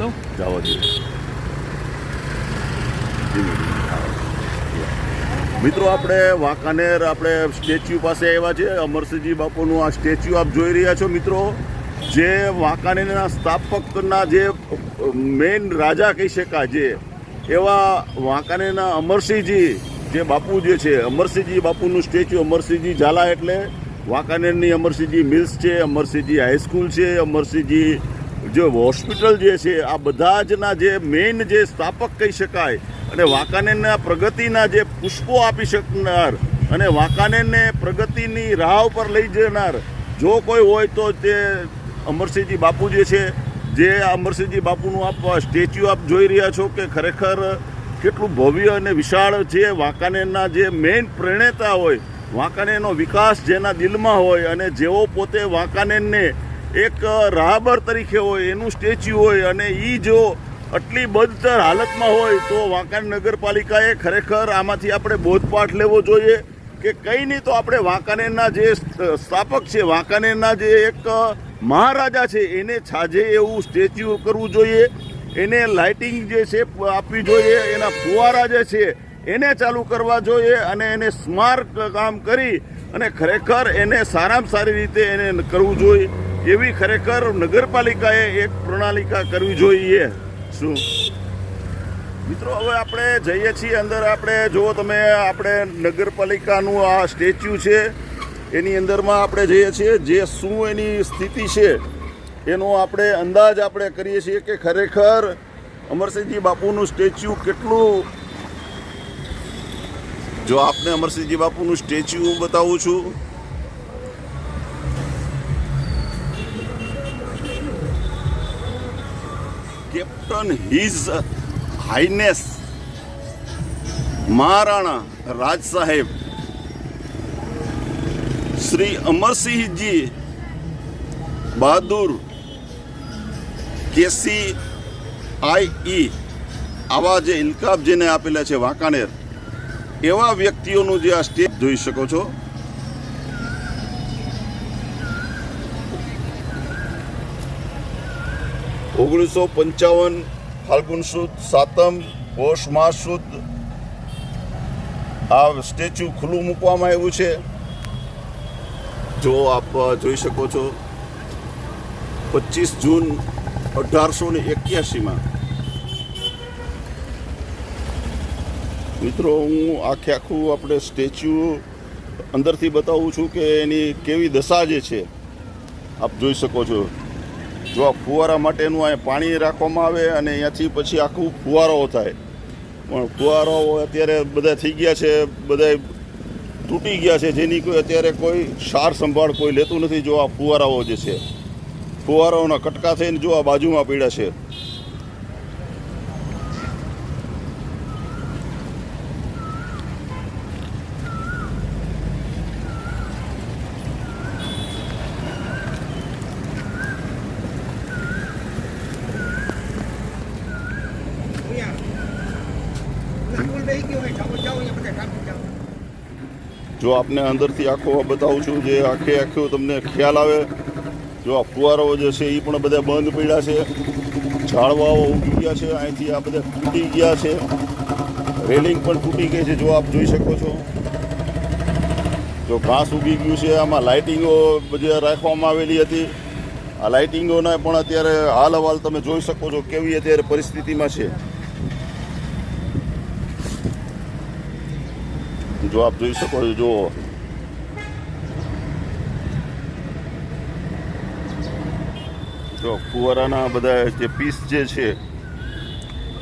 દઉં જવા દઈએ મિત્રો, આપણે વાંકાનેર આપણે સ્ટેચ્યુ પાસે આવ્યા છે અમરસિંહજી બાપુનું આ સ્ટેચ્યુ આપ જોઈ રહ્યા છો મિત્રો. જે વાંકાનેરના સ્થાપકના જે મેઇન રાજા કહી શકાય જે, એવા વાંકાનેરના અમરસિંહજી જે બાપુ જે છે, અમરસિંહજી બાપુનું સ્ટેચ્યુ, અમરસિંહજી ઝાલા એટલે વાંકાનેરની અમરસિંહજી મિલ્સ છે, અમરસિંહજી હાઈસ્કૂલ છે, અમરસિંહજી જે હોસ્પિટલ જે છે, આ બધા જના જે મેઇન જે સ્થાપક કહી શકાય, અને વાંકાનેરના પ્રગતિના જે પુષ્પો આપી શકનાર, અને વાંકાનેરને પ્રગતિની રાહ ઉપર લઈ જનાર, જો કોઈ હોય તો તે અમરસિંહજી બાપુ જે છે, જે અમરસિંહજી બાપુનું આપ સ્ટેચ્યુ આપ જોઈ રહ્યા છો કે ખરેખર કેટલું ભવ્ય અને વિશાળ છે વાંકાનેરના જે મેઇન પ્રેરણેતા હોય, વાંકાનેરનો વિકાસ જેના દિલમાં હોય અને જેઓ પોતે વાંકાનેરને એક રાહબર તરીકે હોય, એનું સ્ટેચ્યુ હોય અને એ જો આટલી બદતર હાલતમાં હોય તો વાંકાણ નગરપાલિકાએ ખરેખર આમાંથી આપણે બોધપાઠ લેવો જોઈએ કે કંઈ નહીં તો આપણે વાંકાનેરના જે સ્થાપક છે, વાંકાનેરના જે એક મહારાજા છે, એને છાજે એવું સ્ટેચ્યુ કરવું જોઈએ. એને લાઇટિંગ જે છે આપવી જોઈએ, એના ફુવારા જે છે એને ચાલુ કરવા જોઈએ અને એને સ્માર્ટ કામ કરી અને ખરેખર એને સારામાં સારી રીતે એને કરવું જોઈએ. એવી ખરેખર નગરપાલિકાએ એક પ્રણાલિકા કરવી જોઈએ. શું? મિત્રો, હવે આપણે જઈએ છીએ અંદર. આપણે જો તમે, આપણે નગરપાલિકાનું આ સ્ટેચ્યુ છે, એની અંદરમાં આપણે જઈએ છીએ. જે શું એની સ્થિતિ છે, એનો આપણે અંદાજ આપણે કરીએ છીએ કે ખરેખર અમરસિંહજી બાપુનું સ્ટેચ્યુ કેટલું? જો આપને અમરસિંહજી બાપુનું સ્ટેચ્યુ બતાવું છું captain his highness Maharana Raj Saheb Shri Amarsinhji બહાદુર કેસી આઈઈ આવા જે ઇલકાબ જેને આપેલા છે વાંકાનેર, એવા વ્યક્તિઓનું જે આ સ્ટેપ જોઈ શકો છો. ઓગણીસો પંચાવન ફાલ્ગુન સુદ, સાતમ પોષ માસ સુદ, આ સ્ટેચ્યુ ખુલ્લું મૂકવામાં આવ્યું છે. જો આપ જોઈ શકો છો, પચીસ જૂન અઢારસો ને એક્યાસીમાં. મિત્રો, હું આખે આખું આપણે સ્ટેચ્યુ અંદરથી બતાવું છું કે એની કેવી દશા જે છે, આપ જોઈ શકો છો. જો આ ફુવારા માટેનું અહીંયા પાણી રાખવામાં આવે અને અહીંયાથી પછી આખું ફુવારો થાય. પણ ફુવારાઓ અત્યારે બધા થઈ ગયા છે બધા તૂટી ગયા છે, જેની કોઈ અત્યારે કોઈ સાર સંભાળ કોઈ લેતું નથી, જો આ ફુવારાઓ જે છે. ફુવારાઓના કટકા થઈને જો આ બાજુમાં પીડા છે. જો આપને અંદરથી આખો બતાવું છું જે આખે આખો તમને ખ્યાલ આવે, જો આ ફુવારાઓ જે છે એ પણ બધા બંધ પડ્યા છે. ઝાડવાઓ ઉગી ગયા છે, અહીંથી આ બધા તૂટી ગયા છે. રેલિંગ પણ તૂટી ગઈ છે, જો આપ જોઈ શકો છો. જો ઘાસ ઉગી ગયું છે, આમાં લાઇટિંગો જે રાખવામાં આવેલી હતી. આ લાઇટિંગોને પણ અત્યારે હાલ અહવાલ તમે જોઈ શકો છો કેવી અત્યારે પરિસ્થિતિમાં છે. જો આપ જોઈ શકો છો જુઓ. જો, ફુવારાના બધા જે પીસ જે છે,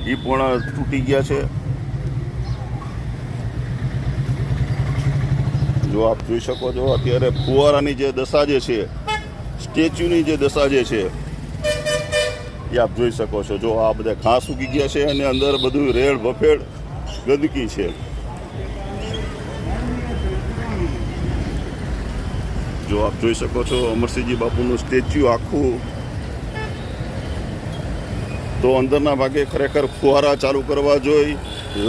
એ પણ તૂટી ગયા છે. જો આપ જોઈ શકો છો, અત્યારે ફુવારાની જે દશા જે છે, સ્ટેચ્યુની જે દશા જે છે, એ આપ જોઈ શકો છો. જો આ બધા ઘાસ ઉગી ગયા છે, અને અંદર બધું રેડ ભફેડ ગંદકી છે. જો આપ જોઈ શકો છો અમરસિંહજી બાપુનું સ્ટેચ્યુ આખું. તો અંદરના ભાગે ખરેખર ફુવારા ચાલુ કરવા જોઈએ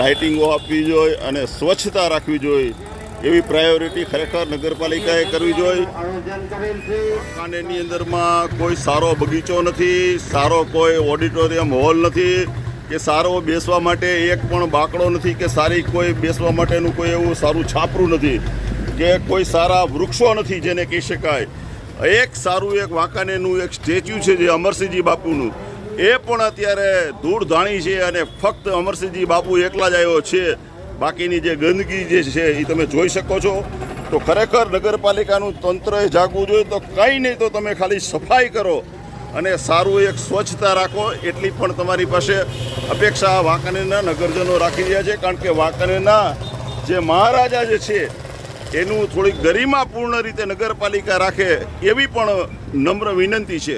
લાઇટિંગો આપવી જોઈએ અને સ્વચ્છતા રાખવી જોઈએ એવી પ્રાયોરિટી ખરેખર નગરપાલિકાએ કરવી જોઈએ વાંકાનેરની અંદરમાં કોઈ સારો બગીચો નથી, સારો કોઈ ઓડિટોરિયમ હોલ નથી, કે સારો બેસવા માટે એક પણ બાકડો નથી, કે સારી કોઈ બેસવા માટેનું કોઈ એવું સારું છાપરું નથી. કે કોઈ સારા વૃક્ષો નથી જેને કહી શકાય. એક સારું એક વાંકાનેરનું એક સ્ટેચ્યુ છે જે અમરસિંહજી બાપુનું. એ પણ અત્યારે ધૂળ ધાણી છે અને ફક્ત અમરસિંહજી બાપુ એકલા જ આવ્યો છે. બાકીની જે ગંદકી જે છે એ તમે જોઈ શકો છો. તો ખરેખર નગરપાલિકાનું તંત્રએ જાગવું જોઈએ તો કંઈ નહીં તો તમે ખાલી સફાઈ કરો અને સારું એક સ્વચ્છતા રાખો એટલી પણ તમારી પાસે અપેક્ષા વાંકાનેરના નગરજનો રાખી રહ્યા છે. કારણ કે વાંકાનેરના જે મહારાજા જે છે એનું થોડીક ગરિમાપૂર્ણ રીતે નગરપાલિકા રાખે એવી પણ નમ્ર વિનંતી છે.